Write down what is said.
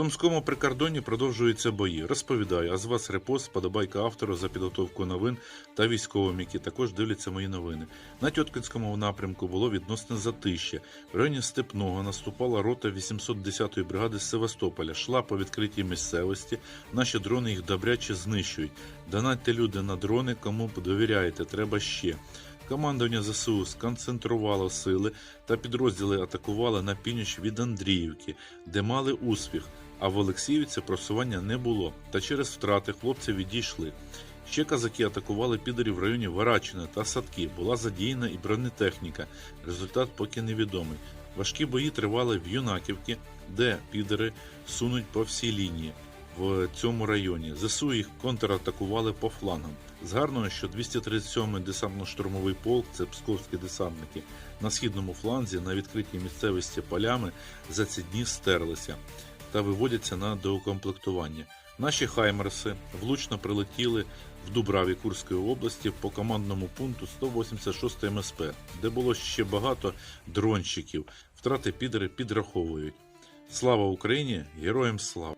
Сумському прикордонні продовжуються бої. Розповідаю, а з вас репост, сподобайка автору за підготовку новин та військовим, які також дивляться мої новини. На Тьоткинському напрямку було відносне затище. В районі Степного наступала рота 810-ї бригади з Севастополя. Шла по відкритій місцевості. Наші дрони їх добряче знищують. Донатьте люди на дрони, кому довіряєте, треба ще. Командування ЗСУ сконцентрувало сили та підрозділи атакували на північ від Андріївки, де мали успіх, а в Олексіївці просування не було. Та через втрати хлопці відійшли. Ще казаки атакували підерів в районі Варачина та Садки. Була задіяна і бронетехніка. Результат поки невідомий. Важкі бої тривали в Юнаківці, де підери сунуть по всій лінії в цьому районі. ЗСУ їх контратакували по флангам. Згарно, що 237-й десантно-штурмовий полк, це псковські десантники, на східному фланзі на відкритій місцевості полями за ці дні стерлися та виводяться на доукомплектування. Наші хаймерси влучно прилетіли в Дубраві Курської області по командному пункту 186 МСП, де було ще багато дронщиків. Втрати підери підраховують. Слава Україні! Героям слава!